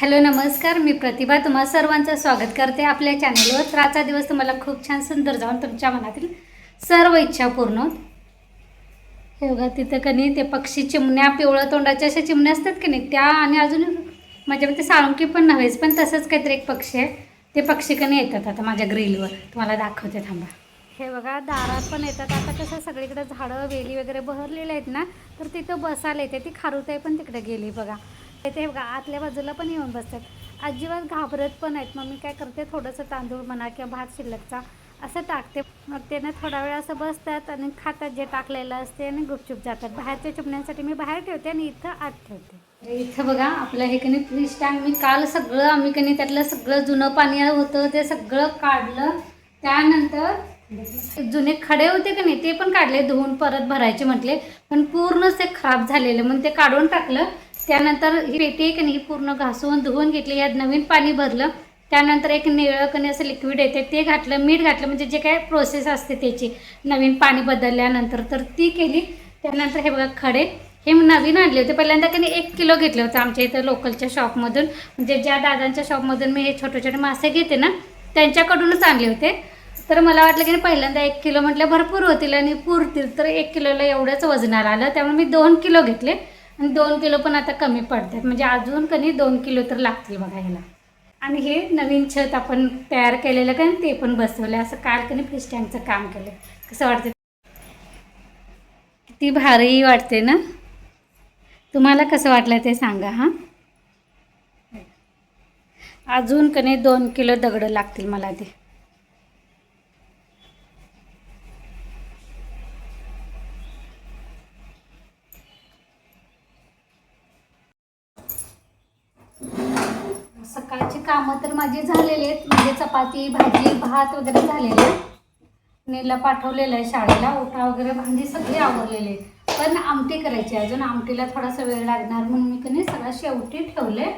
Hello नमस्कार. मी प्रतिभा. तुम्हा सर्वांचं स्वागत करते आपल्या चॅनलवर. तर आजचा दिवस तुम्हाला खूप छान सुंदर जाऊन तुमच्या मनातील सर्व इच्छा पूर्ण होत हे बघा तिथं कनी ते पक्षी चिमण्या पिवळं तोंडाच्या अशा चिमण्या असतात की नाही त्या आणि अजून माझ्यामध्ये साळुंकी पण नव्हेच पण तसंच काहीतरी एक पक्षी आहे. ते पक्षी कनी येतात आता माझ्या ग्रिलवर. तुम्हाला दाखवते थांबा. हे बघा दारात पण येतात. आता कसं सगळीकडे झाडं वेली वगैरे बहरलेले आहेत ना तर तिथं बसायला येते. ती खारुताई पण तिकडे गेली बघा. ते बघा आतल्या बाजूला पण येऊन बसतात. अजिबात घाबरत पण आहेत मग मी काय करते थोडंसं तांदूळ म्हणा किंवा भात शिल्लकचा असं टाकते. मग त्यानं थोडा वेळ असं बसतात आणि खातात जे टाकलेलं असते आणि गुपचूप जातात. बाहेरच्या चिमण्यांसाठी मी बाहेर ठेवते आणि इथं आत ठेवते. इथं बघा आपलं हे कणी फ्रीज टँक मी काल सगळं आम्ही कणी त्यातलं सगळं जुनं पाणी होतं ते सगळं काढलं. त्यानंतर जुने खडे होते का नाही ते पण काढले. धुवून परत भरायचे म्हटले. पण पूर्णच ते खराब झालेलं. मग ते काढून टाकलं. त्यानंतर ही पेटी एक की नाही ही पूर्ण घासून धुवून घेतली यात नवीन पाणी भरलं. त्यानंतर एक निळं कणी असं लिक्विड येते ते घातलं मीठ घातलं म्हणजे जे काय प्रोसेस असते त्याची. नवीन पाणी बदलल्यानंतर तर ती केली. त्यानंतर हे बघा खडे. हे नवीन आणले होते. पहिल्यांदा त्यांनी एक किलो घेतले होतं आमच्या इथं लोकलच्या शॉपमधून म्हणजे ज्या दादांच्या शॉपमधून मी हे छोटे छोटे मासे घेते ना त्यांच्याकडूनच आणले होते. तर मला वाटलं की नाही पहिल्यांदा एक किलो म्हटलं भरपूर होतील आणि पुरतील. तर एक किलोला एवढंच वजनाला आलं. त्यामुळे मी दोन किलो घेतले. आणि दोन किलो पण आता कमी पडतात. म्हणजे अजून कधी दोन किलो तर लागतील बघा ह्याला. आणि हे नवीन छत आपण तयार केलेलं का ते पण बसवलं असं काल कधी फिश टँकचं काम केलं कसं वाटतं किती भारी वाटते ना? तुम्हाला कसं वाटलं ते सांगा हां? अजून कधी दोन किलो दगडं लागतील मला ते. सकाळची कामं तर माझी झालेली आहेत. म्हणजे चपाती भाजी भात वगैरे झालेले नेला पाठवलेलं आहे शाळेला. ओटा वगैरे भांडी सगळी आवरलेली आहेत. पण आमटी करायची अजून आमटीला थोडासा वेळ लागणार म्हणून मी कधी सगळं शेवटी ठेवले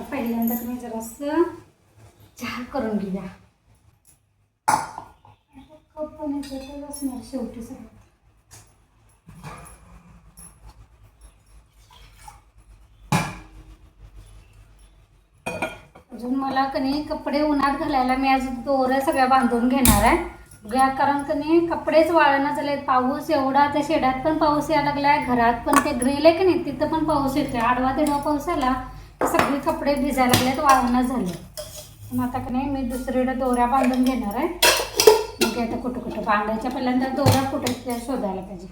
पहिल्यांदा तुम्ही जरासं चहा करून घेऊया. कप पण असणार शेवटी सगळं. अजून मला कनी कपडे उन्हात घालायला मी आज दोऱ्या सगळ्या बांधून घेणार आहे. बघा, कारण कनी कपडेच वाळणं झाले पाऊस एवढा त्या शेडात पण पाऊस यायला लागलाय घरात पण ते ग्रिल आहे की नाही तिथं पण पाऊस येतोय. आडवा तिडवा पाऊस आला सगळे कपडे भिजायला लागलेत वाळणं झाले पण आता का नाही मी दुसरीकडे दोऱ्या बांधून घेणार आहे. मग आता कुठं कुठं बांधायच्या पहिल्यांदा दोऱ्या कुठे त्या शोधायला पाहिजे.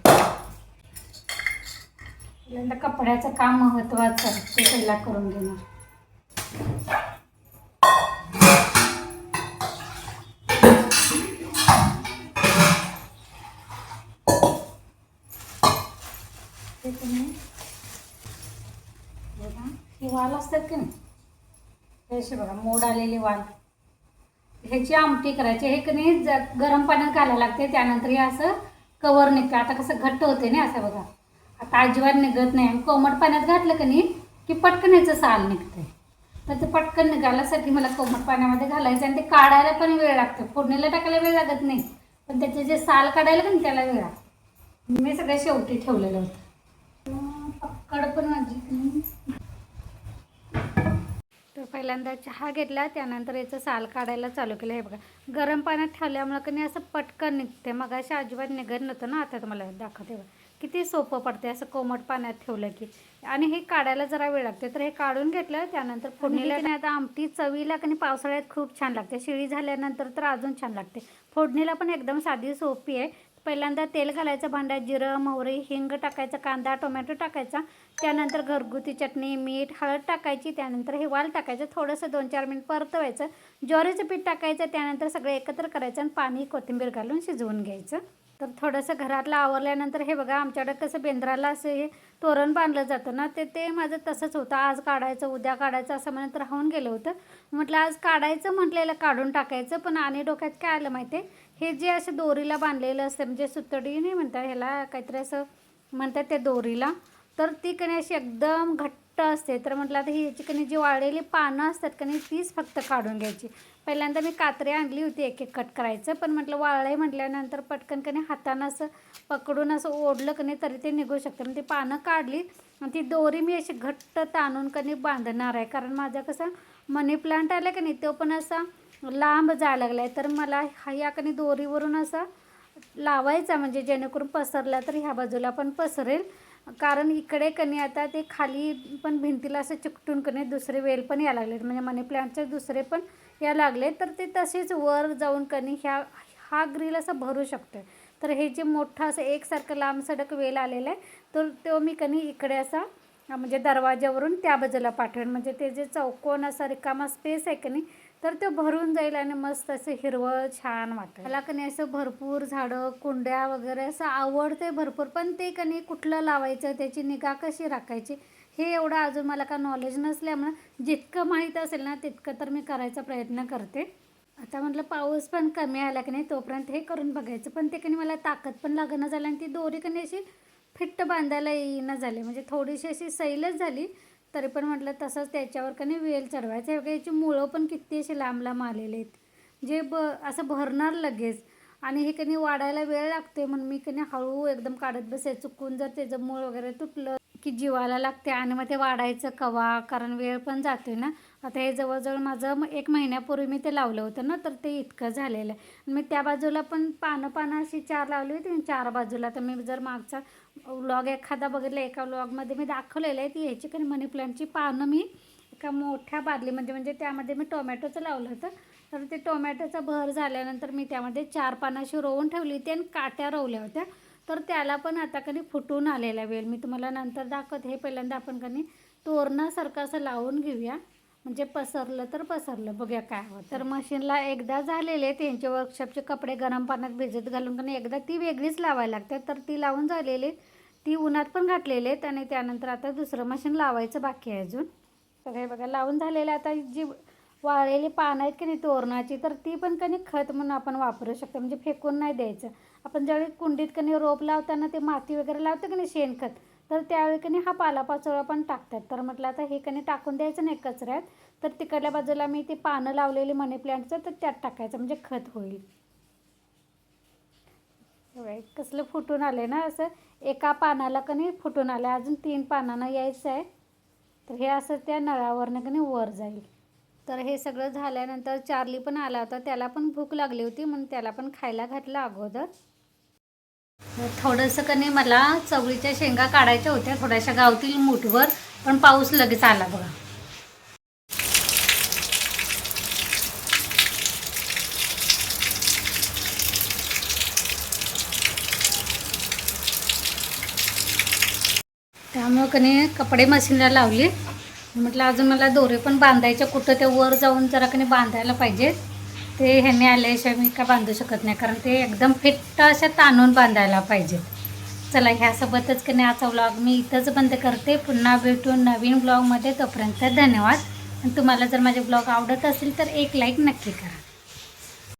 पहिल्यांदा कपड्याचं काम महत्त्वाचं आहे ते पहिला करून घेणार. ते तुम्ही. बघा हे वाल असतात की नाही? हे असे बघा मोड आलेले वाल. ह्याची आमटी करायची. हे की नाही गरम पाण्यात घालायला लागते. त्यानंतर हे असं कवर निघतं. आता कसं घट्ट होते ना असं बघा. आता अजिबात निघत नाही. आणि कोमट पाण्यात घातलं की नाही की पटकन याचं साल निघतंय. तर ते पटकन निघाल्यासाठी मला कोमट पाण्यामध्ये घालायचं आणि ते काढायला पण वेळ लागतो. फोडणीला टाकायला वेळ लागत नाही. पण त्याचे जे साल काढायला का नाही त्याला वेळ लागतो. मी सगळ्या शेवटी ठेवलेलं होतं. माझी तर पहिल्यांदा चहा घेतला त्यानंतर याचं साल काढायला चालू केलं. हे बघा गरम पाण्यात ठेवल्यामुळं कधी असं पटकन निघते मग अशी अजिबात निघत नव्हतं ना आता तुम्हाला दाखवते बघा. किती सोपं पडते असं कोमट पाण्यात ठेवलं की. आणि हे काढायला जरा वेळ लागते तर हे काढून घेतलं त्यानंतर फोडणीला नाही आता आमटी चवीला कधी पावसाळ्यात खूप छान लागते. शिळी झाल्यानंतर तर अजून छान लागते. फोडणीला पण एकदम साधी सोपी आहे. पहिल्यांदा तेल घालायचं भांड्यात जिरं मोहरी हिंग टाकायचं कांदा टोमॅटो टाकायचा. त्यानंतर घरगुती चटणी मीठ हळद टाकायची. त्यानंतर हे वाल टाकायचं. थोडंसं दोन चार मिनिट परतवायचं. ज्वारीचं पीठ टाकायचं. त्यानंतर सगळं एकत्र करायचं आणि पाणी कोथिंबीर घालून शिजवून घ्यायचं. तर थोडंसं घरातलं आवरल्यानंतर हे बघा आमच्याकडे कसं बेंद्राला असं हे तोरण बांधलं जातं ना ते ते माझं तसंच होतं. आज काढायचं उद्या काढायचं असं म्हणत राहून गेलं होतं. म्हटलं आज काढायचं म्हटलेलं काढून टाकायचं पण आणि डोक्यात काय आलं माहिती आहे? हे जे असं दोरीला बांधलेलं असतं म्हणजे सुतडी नाही म्हणतात ह्याला काहीतरी असं म्हणतात त्या दोरीला तर ती कणी अशी एकदम घट्ट असते. तर म्हटलं आता ह्याची कणी जी वाळलेली पानं असतात का नाही तीच फक्त काढून घ्यायची. पहिल्यांदा मी कात्री आणली होती एक एक कट करायचं पण म्हटलं वाळले म्हटल्यानंतर पटकन कणी हातानं असं पकडून असं ओढलं कणी नाही तरी ते निघू शकतं. मग ती पानं काढली आणि ती दोरी मी अशी घट्ट ताणून कणी बांधणार आहे. कारण माझा कसं मनी प्लांट आला की नाही तो पण असा लांब जायला लागला आहे तर मला हा या कणी दोरीवरून असा लावायचा म्हणजे जेणेकरून पसरला तर ह्या बाजूला पण पसरेल. कारण इकडे कणी आता ते खाली पण भिंतीला असं चिकटून कणी दुसरे वेल पण यायला लागलेत. म्हणजे मनी प्लांटचे दुसरे पण या लागले तर ते तसेच वर जाऊन कणी ह्या हा ग्रिल असं भरू शकतो तर हे जे मोठं असं एकसारखं लांब सडक वेल आलेलं आहे तर तो मी कणी इकडे असा म्हणजे दरवाज्यावरून त्या बाजूला पाठवेन. म्हणजे ते जे चौकोन असा रिकामा स्पेस आहे कणी नाही तर ते भरून जाईल आणि मस्त असं हिरवळ छान वाटतं मला कणी असं भरपूर झाडं कुंड्या वगैरे असं आवडते भरपूर पण ते कणी कुठलं लावायचं त्याची निगा कशी राखायची हे एवढं अजून मला का नॉलेज नसल्यामुळं जितकं माहीत असेल ना तितकं तर मी करायचा प्रयत्न करते. आता म्हटलं पाऊस पण कमी आला की नाही तोपर्यंत हे करून बघायचं पण ते कणी मला ताकद पण लागणं झालं आणि ती दोरी कणी अशी फिट्ट बांधायला येईना झाली म्हणजे थोडीशी अशी सैलच झाली तरी पण म्हटलं तसंच त्याच्यावर कनी वेल चढवायचं. हे याची मुळं पण किती असे लांब लांब आलेले आहेत. जे ब असं भरणार लगेच. आणि हे कनी वाढायला वेळ लागते म्हणून मी कनी हळू एकदम काढत बसे. चुकून जर त्याचं मूळ वगैरे तुटलं की जीवाला लागते आणि मग ते वाढायचं कवा? कारण वेळ पण जाते ना. आता हे जवळजवळ माझं एक महिन्यापूर्वी मी ते लावलं होतं ना तर ते इतकं झालेलं आहे. मी त्या बाजूला पण पानं पानं अशी चार लावली होती चार बाजूला. तर मी जर मागचा व्लॉग एखादा बघितला एका व्लॉगमध्ये मी दाखवलेलं आहे ती ह्याची काही मनी प्लांटची पानं मी एका मोठ्या बादलीमध्ये म्हणजे, म्हणजे त्यामध्ये मी टोमॅटोचं लावलं होतं. तर ते टोमॅटोचा भर झाल्यानंतर मी त्यामध्ये चार पानं अशी रोवून ठेवली होती आणि काट्या रोवल्या होत्या. तर त्याला पण आता कधी फुटून आलेला वेल. मी तुम्हाला नंतर दाखवते हे पहिल्यांदा आपण कधी तोरणासारखं असं लावून घेऊया. म्हणजे पसरलं तर पसरलं. बघूया काय होतं. तर मशीनला एकदा झालेले त्यांचे वर्कशॉपचे कपडे गरम पाण्यात भिजत घालून का एकदा ती वेगळीच लावायला लागते. तर ती लावून झालेली ती उन्हात पण घातलेली आहेत आणि त्यानंतर आता दुसरं मशीन लावायचं बाकी आहे अजून. तर हे बघा लावून झालेलं आता जी वाळलेली पानं आहेत की नाही तोरणाची तर ती पण कधी खत म्हणून आपण वापरू शकतो. म्हणजे फेकून नाही द्यायचं. आपण ज्यावेळी कुंडीत कनी रोप लावताना ते माती वगैरे लावतं की नाही शेणखत तर त्यावेळी कधी हा पालापाचोळा पण टाकतात. तर म्हटलं आता हे कनी टाकून द्यायचं नाही कचऱ्यात. तर तिकडल्या बाजूला मी ती पानं लावलेली मनी प्लांटचं तर त्यात टाकायचं म्हणजे खत होईल. कसलं फुटून आले ना असं. एका पानाला कणी फुटून आलं अजून तीन पानांना यायचं आहे. तर हे असं त्या नळावरनं कणी वर जाईल. तर हे सगळं झाल्यानंतर चार्ली पण आला होता. त्याला पण भूक लागली होती म्हणून त्याला पण खायला घातलं अगोदर. थोडंसं कणी मला चवळीच्या शेंगा काढायच्या होत्या थोड्याशा गावतील मूठवर पण पाऊस लगेच आला बघा. त्यामुळं कनी कपडे मशीनला लावले. म्हटलं अजून मला दोरे पण बांधायचे कुठं ते वर जाऊन जरा कने बांधायला पाहिजेत. ते ह्याने आल्याशिवाय मी काय बांधू शकत नाही कारण ते एकदम फिट्ट अशा ताणून बांधायला पाहिजे. चला ह्यासोबतच की नाही आजचा व्लॉग मी इथंच बंद करते. पुन्हा भेटून नवीन ब्लॉगमध्ये तोपर्यंत धन्यवाद. आणि तुम्हाला जर माझे ब्लॉग आवडत असेल तर एक लाईक नक्की करा.